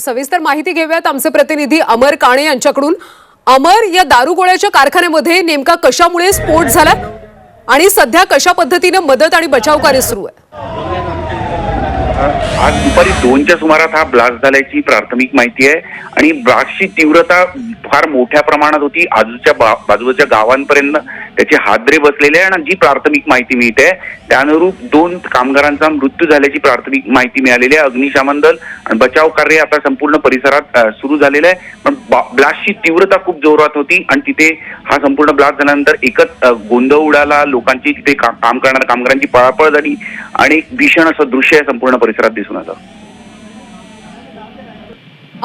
सविस्तर माहिती घेऊयात आमचे प्रतिनिधी अमर काणे यांच्याकडून. अमर या दारुगोळ्याच्या कारखान्यामध्ये नेमका कशामुळे स्फोट झाला आणि सध्या कशा पद्धतीनं मदत आणि बचाव कार्य सुरू आहे? आज दुपारी दोनच्या सुमारात हा ब्लास्ट झाल्याची प्राथमिक माहिती आहे आणि ब्लास्टची तीव्रता फार मोठ्या प्रमाणात होती. आजूच्या बा- बाजूच्या गावांपर्यंत त्याचे हादरे बसलेले आहे आणि जी प्राथमिक माहिती मिळते त्यानुरूप दोन कामगारांचा मृत्यू झाल्याची प्राथमिक माहिती मिळालेली आहे. अग्निशामन दल आणि बचाव कार्य आता संपूर्ण परिसरात सुरू झालेलं आहे. पण ब्लास्टची तीव्रता खूप जोरात होती आणि तिथे हा संपूर्ण ब्लास्ट झाल्यानंतर एकच गोंधळ उडाला. लोकांची तिथे काम करणाऱ्या कामगारांची पळापळ झाली आणि भीषण असं दृश्य आहे संपूर्ण परिसरात दिसून आलं.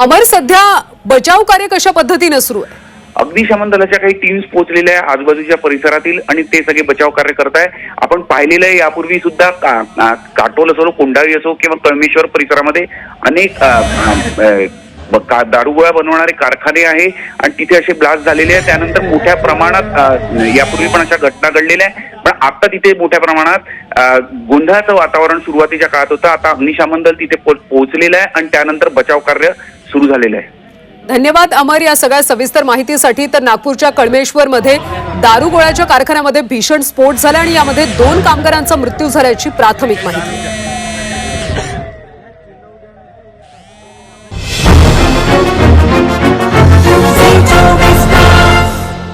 अमर सध्या बचाव कार्य कशा पद्धतीनं सुरू आहे? अग्निशमन दलाच्या काही टीम्स पोहोचलेल्या आहे आजूबाजूच्या परिसरातील आणि ते सगळे बचाव कार्य करत आहे आपण पाहिलेलं आहे यापूर्वी सुद्धा काटोल असो कोंडाळी असो किंवा कळमेश्वर परिसरामध्ये अनेक अ, दारुगोळा बनवणारे कारखाने आहे आणि तिथे असे ब्लास्ट झालेले आहे त्यानंतर मोठ्या प्रमाणात यापूर्वी पण अशा घटना घडलेल्या आहेत. पण आता तिथे मोठ्या प्रमाणात गोंधळाचं वातावरण सुरुवातीच्या काळात होतं. आता अग्निशमन दल तिथे पोहोचलेलं आहे आणि त्यानंतर बचाव कार्य सुरू झालेलं आहे. धन्यवाद अमर या सगळ्या सविस्तर माहितीसाठी. तर नागपूरच्या कळमेश्वरमध्ये दारुगोळ्याच्या कारखान्यामध्ये भीषण स्फोट झाला आणि यामध्ये दोन कामगारांचा मृत्यू झाल्याची प्राथमिक माहिती.